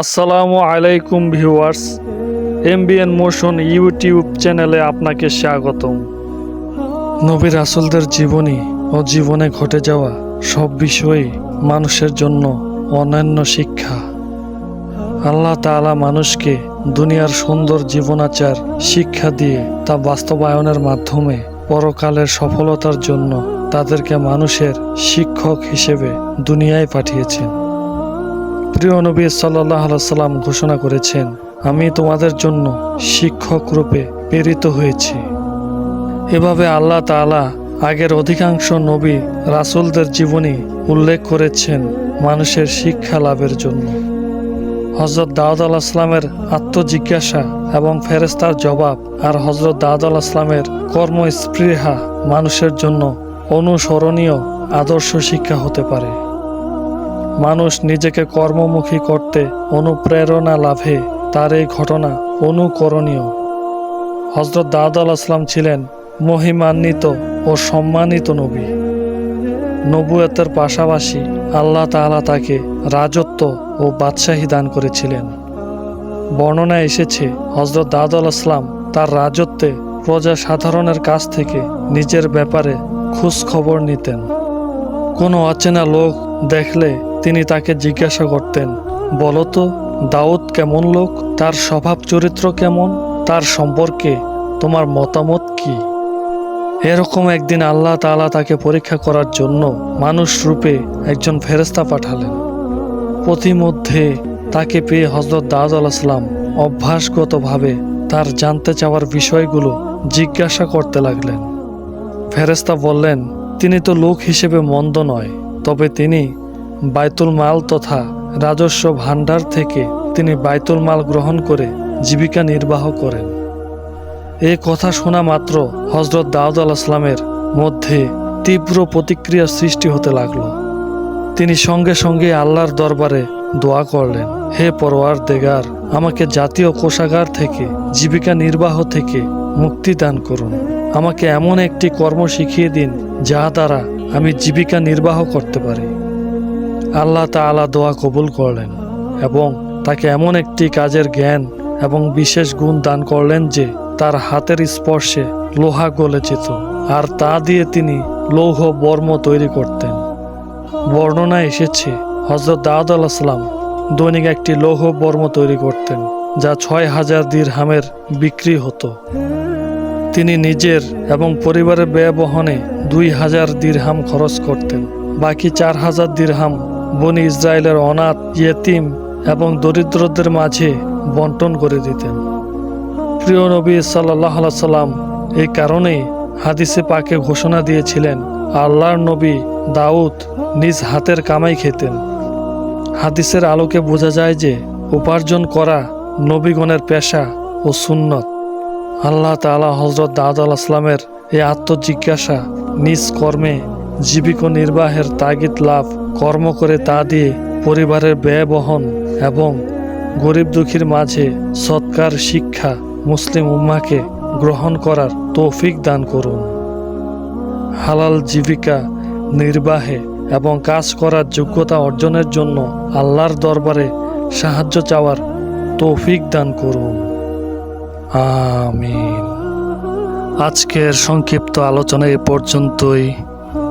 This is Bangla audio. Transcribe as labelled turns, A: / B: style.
A: আসসালামু আলাইকুম ভিউয়ার্স, এমবিএন মোশন ইউটিউব চ্যানেলে আপনাকে স্বাগতম। নবী রাসুলদের জীবনী ও জীবনে ঘটে যাওয়া সব বিষয়ই মানুষের জন্য অনন্য শিক্ষা। আল্লাহ তাআলা মানুষকে দুনিয়ার সুন্দর জীবনাচার শিক্ষা দিয়ে তা বাস্তবায়নের মাধ্যমে পরকালের সফলতার জন্য তাদেরকে মানুষের শিক্ষক হিসেবে দুনিয়ায় পাঠিয়েছেন। প্রিয় নবী সাল্লাহ সাল্লাম ঘোষণা করেছেন, আমি তোমাদের জন্য শিক্ষক রূপে প্রেরিত হয়েছি। এভাবে আল্লাহ তাআলা আগের অধিকাংশ নবী রাসূলদের জীবনী উল্লেখ করেছেন মানুষের শিক্ষা লাভের জন্য। হজরত দাউদ আল ইসলামের আত্মজিজ্ঞাসা এবং ফেরেস্তার জবাব আর হজরত দাউদ আল ইসলামের কর্মস্পৃহা মানুষের জন্য অনুসরণীয় আদর্শ শিক্ষা হতে পারে। মানুষ নিজেকে কর্মমুখী করতে অনুপ্রেরণা লাভে, তার এই ঘটনা অনুকরণীয়। হজরত দাউদ আল ইসলাম ছিলেন মহিমান্বিত ও সম্মানিত নবী। নবুয়তের পাশাপাশি আল্লাহ তাআলা তাকে রাজত্ব ও বাদশাহী দান করেছিলেন। বর্ণনায় এসেছে হজরত দাউদ আল ইসলাম তার রাজত্বে প্রজা সাধারণের কাছ থেকে নিজের ব্যাপারে খোঁজ খবর নিতেন। কোনো অচেনা লোক দেখলে তিনি তাকে জিজ্ঞাসা করতেন বলতো দাউদ কেমন লোক? তার স্বভাব চরিত্র কেমন? তার সম্পর্কে তোমার মতামত কি? এরকম একদিন আল্লাহ তাআলা তাকে পরীক্ষা করার জন্য মানুষ রূপে একজন ফেরেস্তা পাঠালেন। প্রতিমধ্যে তাকে পেয়ে হজরত দাউদ আলাহিসাম অভ্যাসগতভাবে তার জানতে চাওয়ার বিষয়গুলো জিজ্ঞাসা করতে লাগলেন। ফেরেস্তা বললেন, তিনি তো লোক হিসেবে মন্দ নয়, তবে তিনি বাইতুল মাল তথা রাজস্ব ভাণ্ডার থেকে তিনি বাইতুল মাল গ্রহণ করে জীবিকা নির্বাহ করেন। এই কথা শোনা মাত্র হজরত দাউদ আল ইসলামের মধ্যে তীব্র প্রতিক্রিয়া সৃষ্টি হতে লাগল। তিনি সঙ্গে সঙ্গে আল্লাহর দরবারে দোয়া করলেন, হে পরোয়ার দেগার আমাকে জাতীয় কোষাগার থেকে, জীবিকা নির্বাহ থেকে মুক্তি দান করুন। আমাকে এমন একটি কর্ম শিখিয়ে দিন যা দ্বারা আমি জীবিকা নির্বাহ করতে পারি। আল্লাহ তাআলা দোয়া কবুল করলেন এবং তাকে এমন একটি কাজের জ্ঞান এবং বিশেষ গুণ দান করলেন যে তার হাতের স্পর্শে লোহা গলে যেত আর তা দিয়ে তিনি লৌহ বর্ম তৈরি করতেন। বর্ণনায় এসেছে হজরত দাউদ আলাহিসাম দৈনিক একটি লৌহ বর্ম তৈরি করতেন, যা ছয় হাজার দিরহামের বিক্রি হতো। তিনি নিজের এবং পরিবারের ব্যয় বহনে দুই হাজার দিরহাম খরচ করতেন, বাকি চার হাজার দিরহাম বনি ইসরায়েলের অনাথ, ইয়েতিম এবং দরিদ্রদের মাঝে বন্টন করে দিতেন। প্রিয় নবী সাল্লাহ সাল্লাম এই কারণেই হাদিসে পাকে ঘোষণা দিয়েছিলেন, আল্লাহর নবী দাউদ নিজ হাতের কামাই খেতেন। হাদিসের আলোকে বোঝা যায় যে উপার্জন করা নবীগণের পেশা ও সুন্নত। আল্লাহ তাআলা হজরত দাউদ আল এই আত্মজিজ্ঞাসা নিজ কর্মে জীবিক নির্বাহের তাগিদ লাভ কর্ম করে তা দিয়ে পরিবারের ব্যয় বহন এবং গরিব দুঃখীর মাঝে সৎকার শিক্ষা মুসলিম উম্মাকে গ্রহণ করার তৌফিক দান করুন। হালাল জীবিকা নির্বাহে এবং কাজ করার যোগ্যতা অর্জনের জন্য আল্লাহর দরবারে সাহায্য চাওয়ার তৌফিক দান করুন। আমিন। আজকের সংক্ষিপ্ত আলোচনা এ পর্যন্তই।